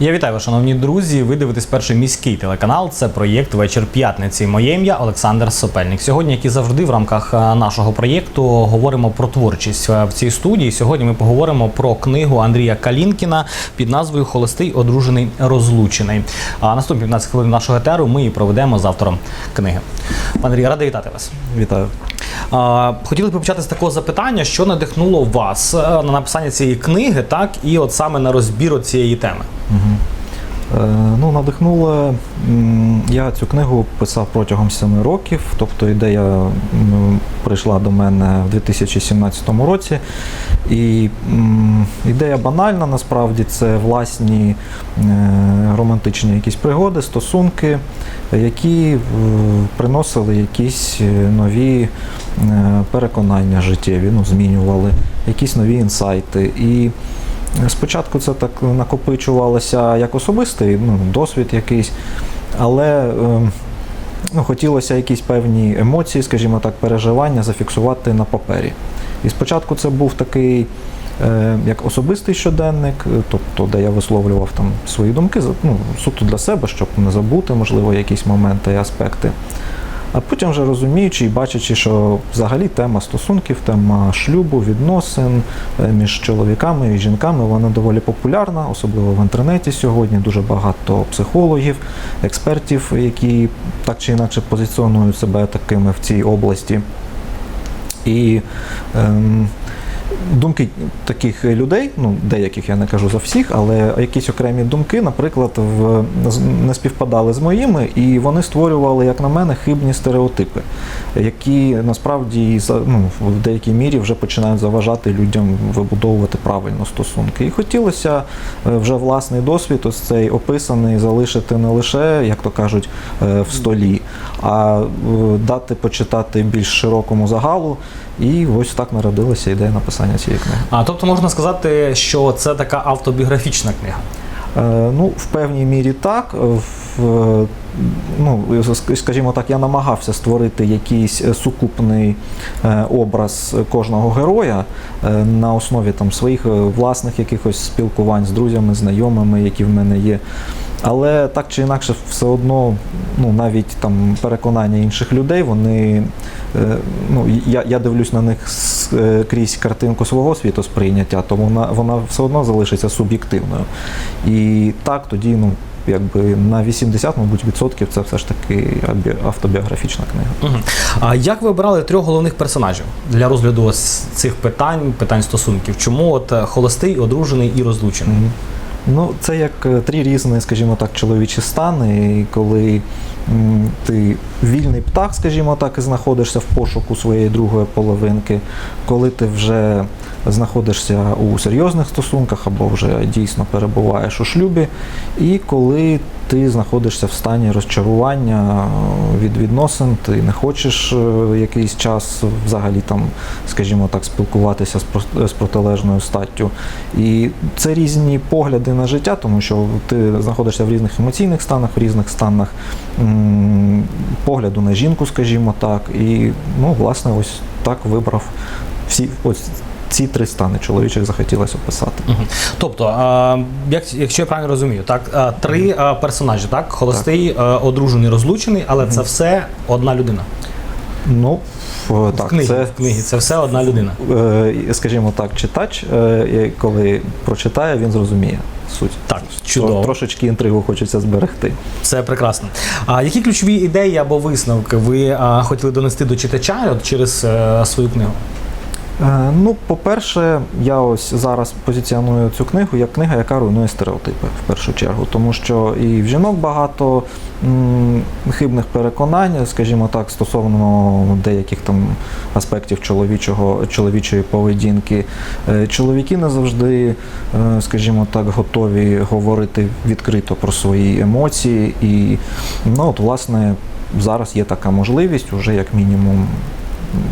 Я вітаю вас, шановні друзі. Ви дивитесь перший міський телеканал. Це проєкт Вечір п'ятниці. Моє ім'я Олександр Сопельник. Сьогодні, як і завжди, в рамках е, нашого проєкту говоримо про творчість е, в цій студії. Сьогодні ми поговоримо про книгу Андрія Калінкіна під назвою Холостий одружений розлучений. А наступні 15 хвилин нашого етеру ми і проведемо з автором книги. Пане Андрій, радий вітати вас. Вітаю. Хотіли б почати з такого запитання, що надихнуло вас е, на написання цієї книги, так і от саме на розбір цієї теми. Е, ну, надихнуло. Я цю книгу писав протягом 7 років, тобто ідея прийшла до мене в 2017 році. І ідея банальна, насправді це власні е, романтичні якісь пригоди, стосунки, які е, приносили якісь е, нові е, переконання життєві, ну, змінювали, якісь нові інсайти. І Спочатку це так накопичувалося як особистий ну, досвід якийсь, але ем, ну, хотілося якісь певні емоції, скажімо так, переживання зафіксувати на папері. І спочатку це був такий е, як особистий щоденник, е, тобто, де я висловлював там свої думки, ну, суто для себе, щоб не забути, можливо, якісь моменти і аспекти. А потім вже розуміючи і бачачи, що взагалі тема стосунків, тема шлюбу, відносин е, між чоловіками і жінками, вона доволі популярна, особливо в інтернеті сьогодні. Дуже багато психологів, експертів, які так чи інакше позиціонують себе такими в цій області. І ем, думки таких людей, ну деяких я не кажу за всіх, але якісь окремі думки, наприклад, в, не співпадали з моїми, і вони створювали, як на мене, хибні стереотипи, які насправді ну, в деякій мірі вже починають заважати людям вибудовувати правильно стосунки. І хотілося е, вже власний досвід, ось цей описаний, залишити не лише, як то кажуть, е, в столі, а е, дати почитати більш широкому загалу. І ось так народилася ідея написання цієї книги. А тобто можна сказати, що це така автобіографічна книга. Е, Ну, в певній мірі так. В, ну, скажімо так, я намагався створити якийсь сукупний е, образ кожного героя е, на основі там, своїх власних якихось спілкувань з друзями, знайомими, які в мене є. Але так чи інакше, все одно, ну навіть там переконання інших людей, вони е, ну я, я дивлюсь на них е, крізь картинку свого світосприйняття, тому вона, вона все одно залишиться суб'єктивною. І так тоді, ну. Якби на 80, мабуть, відсотків це все ж таки автобіографічна книга. Угу. А як ви обирали трьох головних персонажів для розгляду ось цих питань, питань стосунків? Чому от е, холостий, одружений і розлучений? Мгм. Ну, це як е, три різні, скажімо так, чоловічі стани, і коли ти вільний птах, скажімо так, і знаходишся в пошуку своєї другої половинки, коли ти вже знаходишся у серйозних стосунках або вже дійсно перебуваєш у шлюбі, і коли ти знаходишся в стані розчарування е, від відносин, ти не хочеш е, якийсь час взагалі там, скажімо так, спілкуватися з про- з протилежною статтю. І це різні погляди на життя, тому що ти знаходишся в різних емоційних станах, в різних станах погляду на жінку, скажімо так. І ну, власне, ось так вибрав всі ось ці три стани чоловічих захотілося описати. Угу. Тобто, а, як, якщо я правильно розумію, так три а, персонажі, так? Холостий, а, одружений, розлучений, але це все одна людина. Ну, в- так, книгі, це в книгі це все одна людина. е, скажімо так, читач, е, коли прочитає, він зрозуміє суть. Так, чудово. Трошечки інтригу хочеться зберегти. Це прекрасно. А які ключові ідеї або висновки ви а, хотіли донести до читача от, через е, свою книгу? Е, Ну, по-перше, я ось зараз позиціоную цю книгу як книга, яка руйнує стереотипи в першу чергу, тому що і в жінок багато м, хибних переконань, скажімо так, стосовно деяких там аспектів чоловічого, чоловічої поведінки. Е, Чоловіки не завжди, е, скажімо так, готові говорити відкрито про свої емоції. І ну, от, власне, зараз є така можливість, уже як мінімум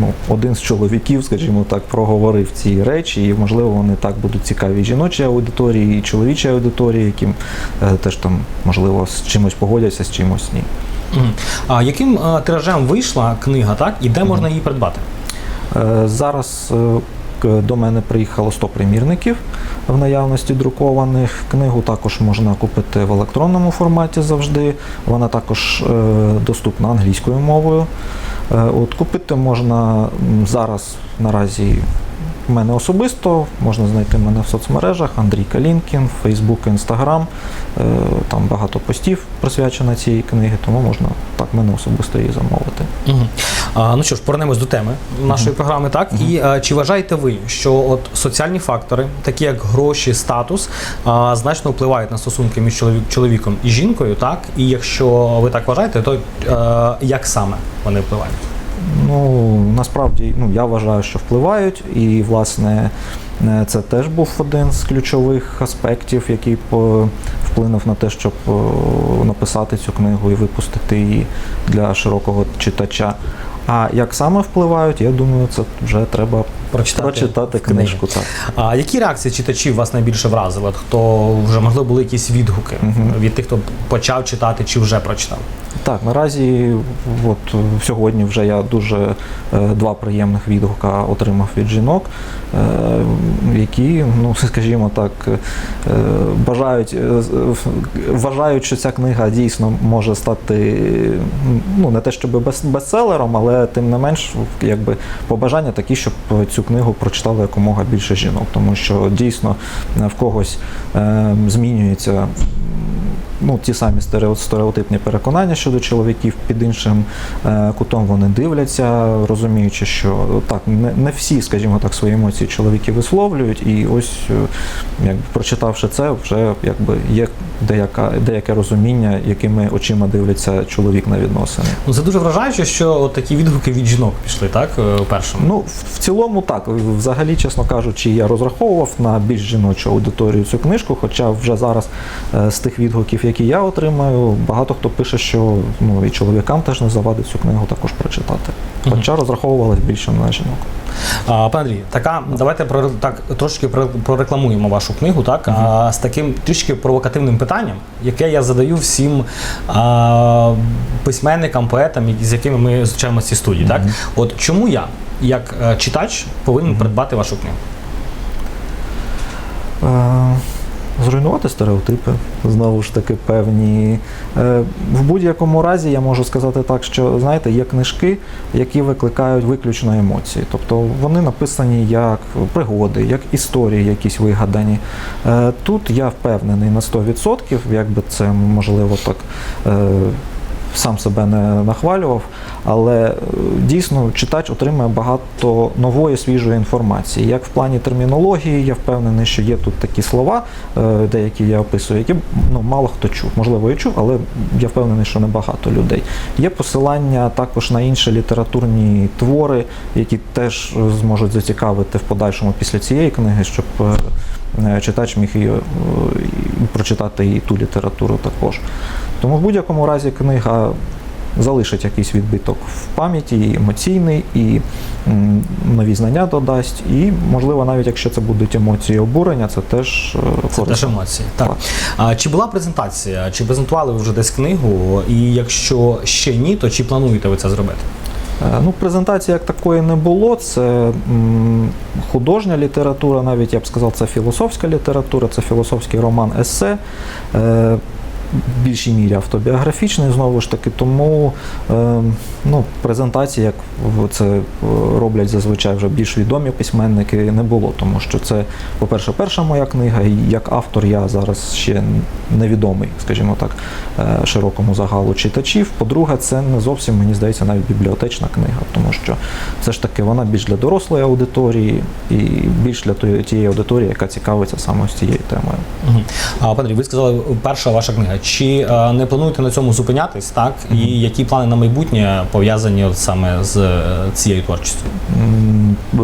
ну, один з чоловіків, скажімо так, проговорив ці речі, і можливо вони так будуть цікаві і жіночій аудиторії, і чоловічій аудиторії, яким е, теж там можливо з чимось погодяться, з чимось ні. А яким е, тиражем вийшла книга, так? І де можна її придбати? Е, Зараз е, к- до мене приїхало 100 примірників в наявності друкованих. Книгу також можна купити в електронному форматі завжди. Вона також е, доступна англійською мовою. Е, От купити можна зараз наразі мене особисто, можна знайти мене в соцмережах Андрій Калінкін, Фейсбук, Інстаграм. Там багато постів присвячено цій книги, тому можна так мене особисто її замовити. Угу. А, ну що ж, повернемось до теми нашої програми, так? І а, чи вважаєте ви, що от соціальні фактори, такі як гроші, статус, а, значно впливають на стосунки між чоловік, чоловіком і жінкою, так? І якщо ви так вважаєте, то е, як саме вони впливають? Ну насправді ну я вважаю, що впливають, і власне е, це теж був один з ключових аспектів, який вплинув на те, щоб е, написати цю книгу і випустити її для широкого читача. А як саме впливають, я думаю, це вже треба Прочитати, прочитати книжку. Так. А які реакції читачів вас найбільше вразили? От хто вже можливо були якісь відгуки Мгм. від тих, хто почав читати чи вже прочитав? Так, наразі от, е, сьогодні вже я дуже е, два приємних відгука отримав від жінок, е, які, ну скажімо так, е, бажають, е, е, вважають, що ця книга дійсно може стати ну не те, щоб бестселером, але тим не менш, якби побажання такі, щоб цю книгу прочитали якомога більше жінок, тому що дійсно в когось змінюється ну, ті самі стереотипні переконання щодо чоловіків під іншим е, кутом вони дивляться, розуміючи, що так, не, не всі, скажімо так, свої емоції чоловіки висловлюють, і ось, е, якби прочитавши це, вже якби є деяка, деяке розуміння, якими очима дивляться чоловік на відносини. Ну це дуже вражаюче, що от такі відгуки від жінок пішли, так? е, Ну, в- в цілому так. Взагалі, чесно кажучи, я розраховував на більш жіночу аудиторію цю книжку, хоча вже зараз з тих відгуків, які я отримаю, багато хто пише, що ну, і чоловікам теж не завадить цю книгу також прочитати. Хоча розраховувалось більше на жінок. А, пане Андрій, така давайте про так трошки прорекламуємо вашу книгу, так а, з таким трішки провокативним питанням, яке я задаю всім а, письменникам, поетам, з якими ми зустрічаємося в цій студії. Так, от чому я, як е, читач, повинен придбати вашу книгу? Е, Зруйнувати стереотипи, знову ж таки, певні. Е, В будь-якому разі я можу сказати так, що знаєте, є книжки, які викликають виключно емоції. Тобто вони написані як пригоди, як історії якісь вигадані. Е, Тут я впевнений на 100%, якби це можливо так. е, Сам себе не нахвалював, але е, дійсно читач отримує багато нової свіжої інформації. Як в плані термінології, я впевнений, що є тут такі слова, е, деякі я описую, які ну, мало хто чув. Можливо, і чув, але я впевнений, що небагато людей. Є посилання також на інші літературні твори, які теж зможуть зацікавити в подальшому після цієї книги, щоб е, читач міг е, прочитати і ту літературу також. Тому в будь-якому разі книга залишить якийсь відбиток в пам'яті, і емоційний, і нові знання додасть. І, можливо, навіть якщо це будуть емоції обурення, це теж е, Це теж емоції. Так. Так. А чи була презентація? Чи презентували ви вже десь книгу? І якщо ще ні, то чи плануєте ви це зробити? Е, Ну, презентації як такої не було. Це художня література, навіть я б сказав, це філософська література, це філософський роман есе. В більшій мірі автобіографічний, знову ж таки, тому е, ну, презентації, як це е, роблять зазвичай вже більш відомі письменники, не було, тому що це, по-перше, перша моя книга, і як автор я зараз ще невідомий, скажімо так, е, широкому загалу читачів. По-друге, це не зовсім, мені здається, навіть бібліотечна книга, тому що все ж таки вона більш для дорослої аудиторії і більш для тієї аудиторії, яка цікавиться саме ось цією темою. А пане Андрій, ви сказали, перша ваша книга. Чи е, не плануєте на цьому зупинятись, так? І які плани на майбутнє пов'язані саме з е, цією творчістю?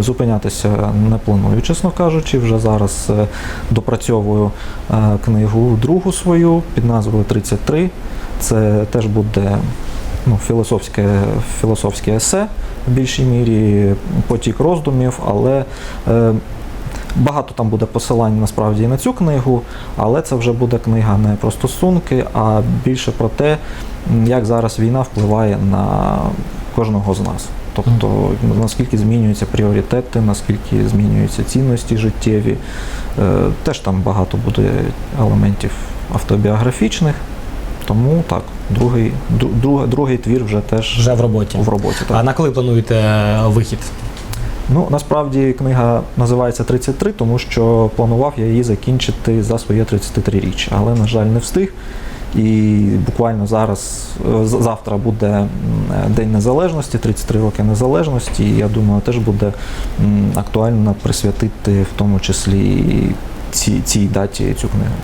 Зупинятися не планую, чесно кажучи. Вже зараз е, допрацьовую книгу другу свою під назвою 33. Це теж буде ну, філософське, філософське есе в більшій мірі, потік роздумів, але е, Багато там буде посилань насправді і на цю книгу, але це вже буде книга не про стосунки, а більше про те, як зараз війна впливає на кожного з нас. Тобто, наскільки змінюються пріоритети, наскільки змінюються цінності життєві. Е, Теж там багато буде елементів автобіографічних. Тому так, другий, дру- друг- другий твір вже теж Вже в роботі. в роботі. Так. А на коли плануєте вихід? Ну, насправді книга називається 33, тому що планував я її закінчити за своє 33-річчя, але, на жаль, не встиг. І буквально зараз, е, завтра буде День Незалежності, 33 роки незалежності. І я думаю, теж буде актуально присвятити в тому числі і цій, цій даті цю книгу.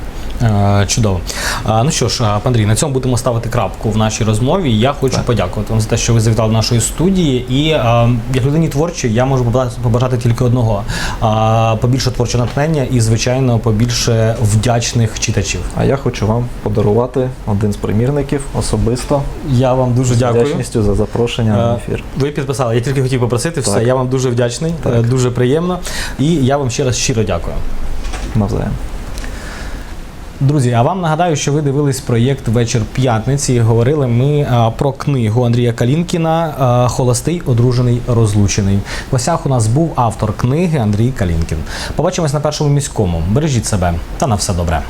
Е, Чудово. Ну що ж, а, Андрій, на цьому будемо ставити крапку в нашій розмові. Я хочу Так. подякувати вам за те, що ви завітали до нашої студії. І е, як людині творчій, я можу побажати, тільки одного: побільше творчого натхнення і, звичайно, побільше вдячних читачів. А я хочу вам подарувати один з примірників особисто. Я вам дуже з дякую. вдячністю за запрошення на Е, ефір. Ви підписали. Я тільки хотів попросити все. Так. Я вам дуже вдячний, Так. е, дуже приємно. І я вам ще раз щиро дякую. Навзаєм. Друзі, а вам нагадаю, що ви дивились проєкт Вечір п'ятниці. Говорили ми про книгу Андрія Калінкіна Холостий, одружений, розлучений. В гостях у нас був автор книги Андрій Калінкін. Побачимось на першому міському. Бережіть себе та на все добре.